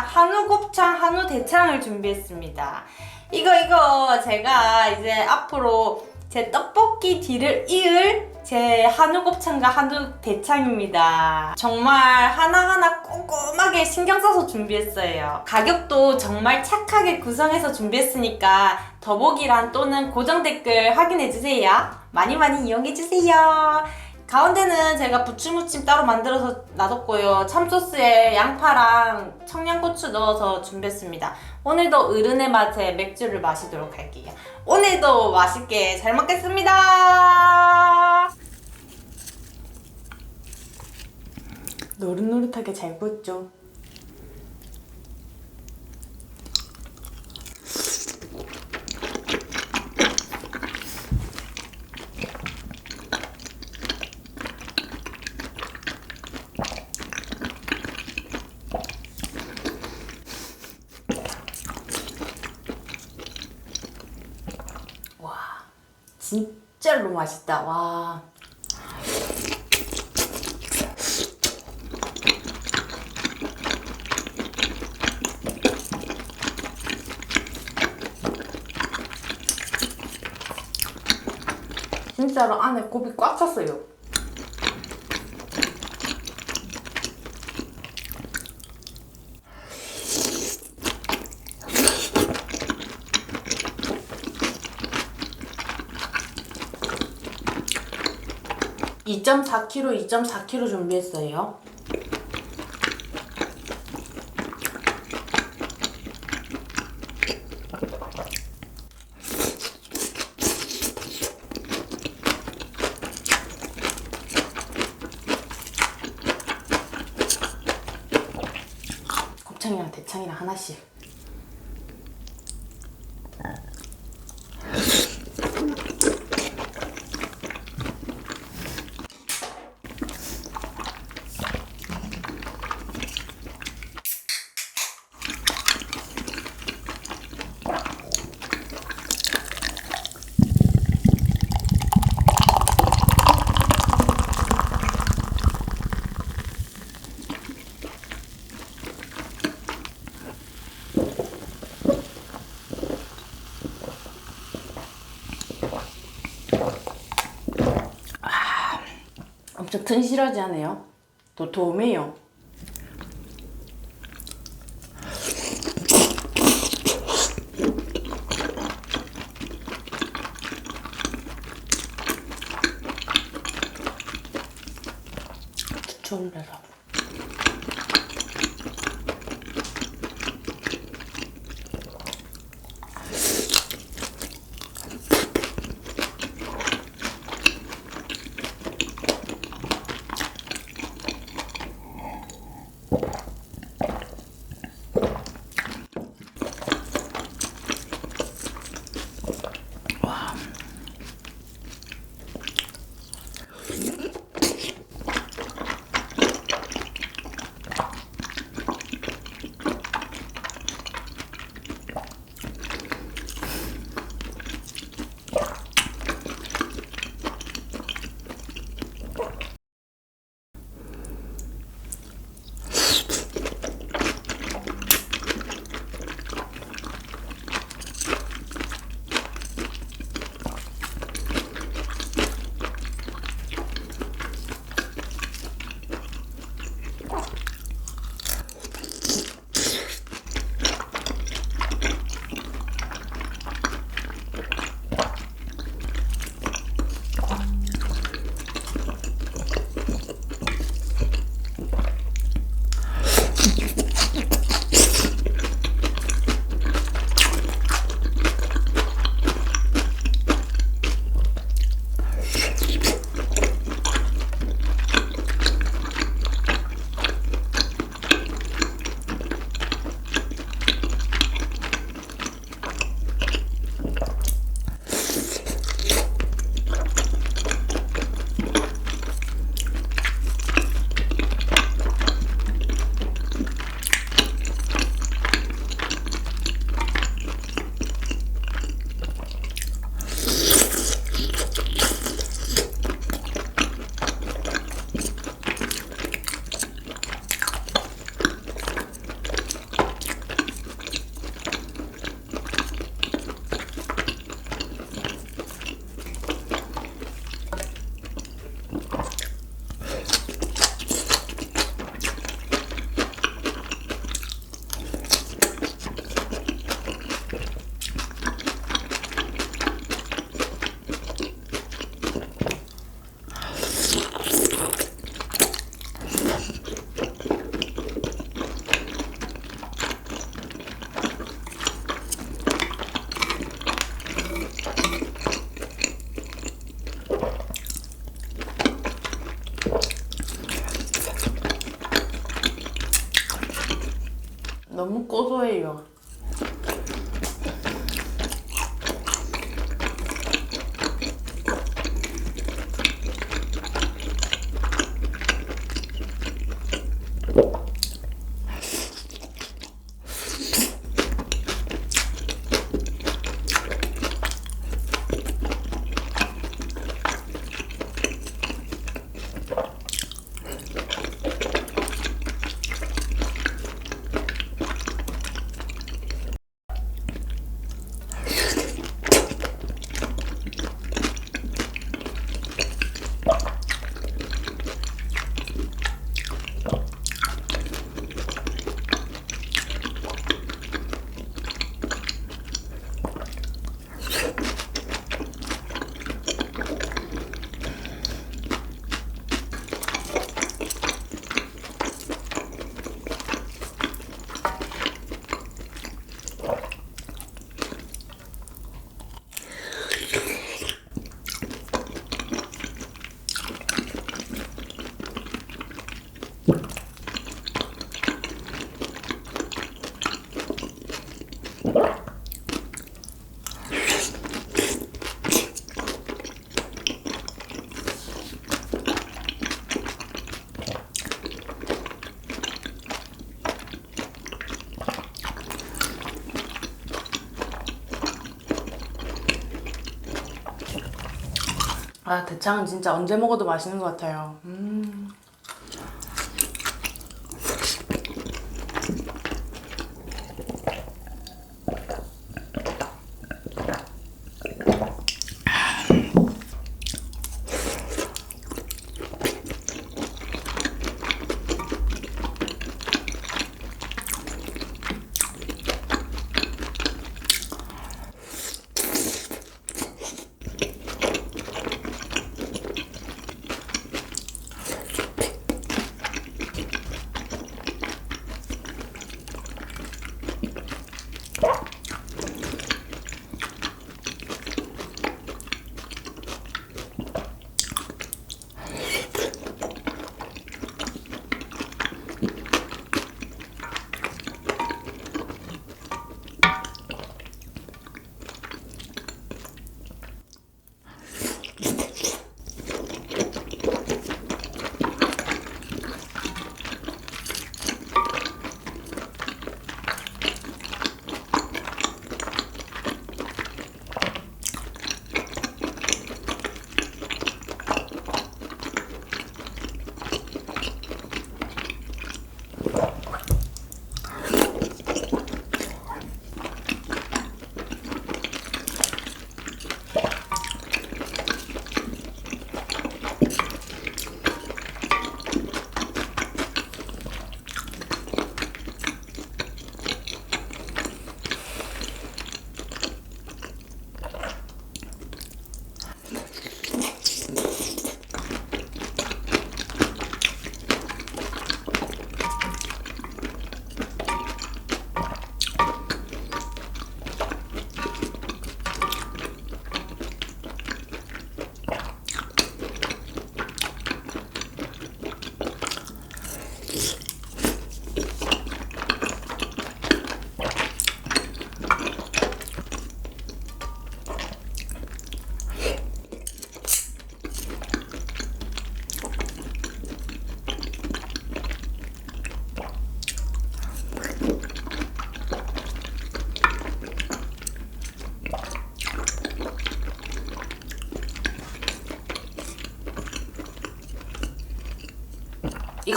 한우 곱창, 한우 대창을 준비했습니다. 이거 이거 제가 이제 앞으로 제 떡볶이 뒤를 이을 제 한우 곱창과 한우 대창입니다. 정말 하나하나 꼼꼼하게 신경 써서 준비했어요. 가격도 정말 착하게 구성해서 준비했으니까 더보기란 또는 고정 댓글 확인해주세요. 많이 많이 이용해주세요. 가운데는 제가 부추무침 따로 만들어서 놔뒀고요. 참소스에 양파랑 청양고추 넣어서 준비했습니다. 오늘도 어른의 맛에 맥주를 마시도록 할게요. 오늘도 맛있게 잘 먹겠습니다. 노릇노릇하게 잘 구웠죠. 와, 진짜로 맛있다. 와. 진짜로 안에 곱이 꽉 찼어요. (2.4kg) (2.4kg) 준비했어요 곱창이랑 대창이랑 하나씩 엄청 튼실하지 않아요? 도톰해요. 추천해라. 고 아 대창은 진짜 언제 먹어도 맛있는 것 같아요. 음.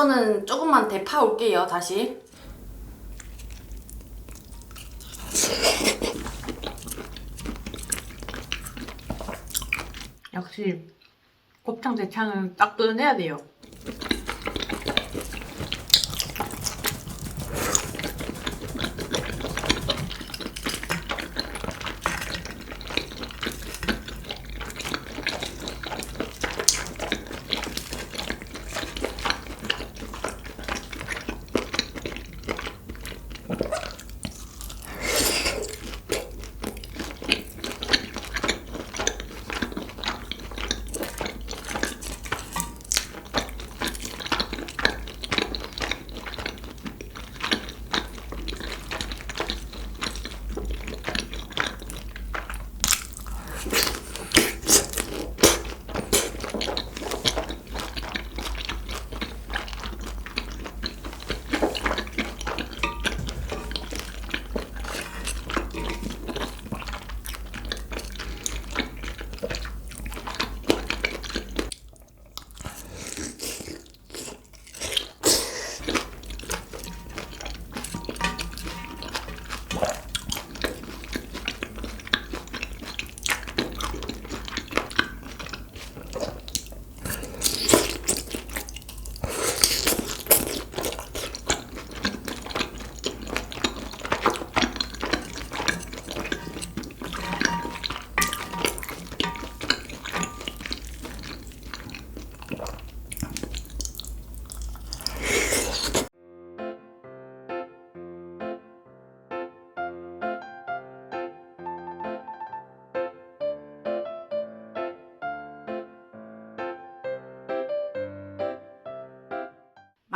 이거는 조금만 데파 올게요 다시. 역시 곱창 대창은 딱 끓여내야 돼요.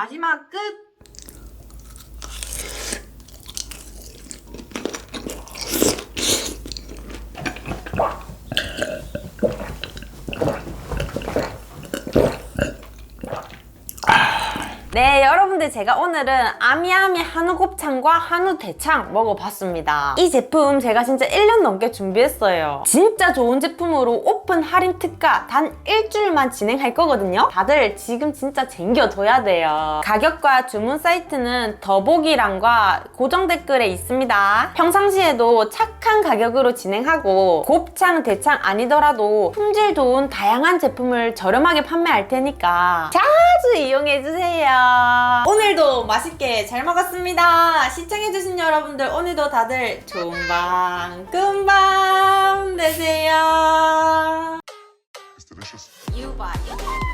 마지막 끝! 네, 여러분들 제가 오늘은 아미아미 한우 곱창과 한우 대창 먹어봤습니다. 이 제품 제가 진짜 1년 넘게 준비했어요. 진짜 좋은 제품으로 오픈 할인 특가 단 일주일만 진행할 거거든요. 다들 지금 진짜 챙겨둬야 돼요. 가격과 주문 사이트는 더보기란과 고정 댓글에 있습니다. 평상시에도 착한 가격으로 진행하고 곱창, 대창 아니더라도 품질 좋은 다양한 제품을 저렴하게 판매할 테니까 자주 이용해주세요. 오늘도 맛있게 잘 먹었습니다. 시청해주신 여러분들 오늘도 다들 좋은 밤, 금밤 되세요. 유바 유.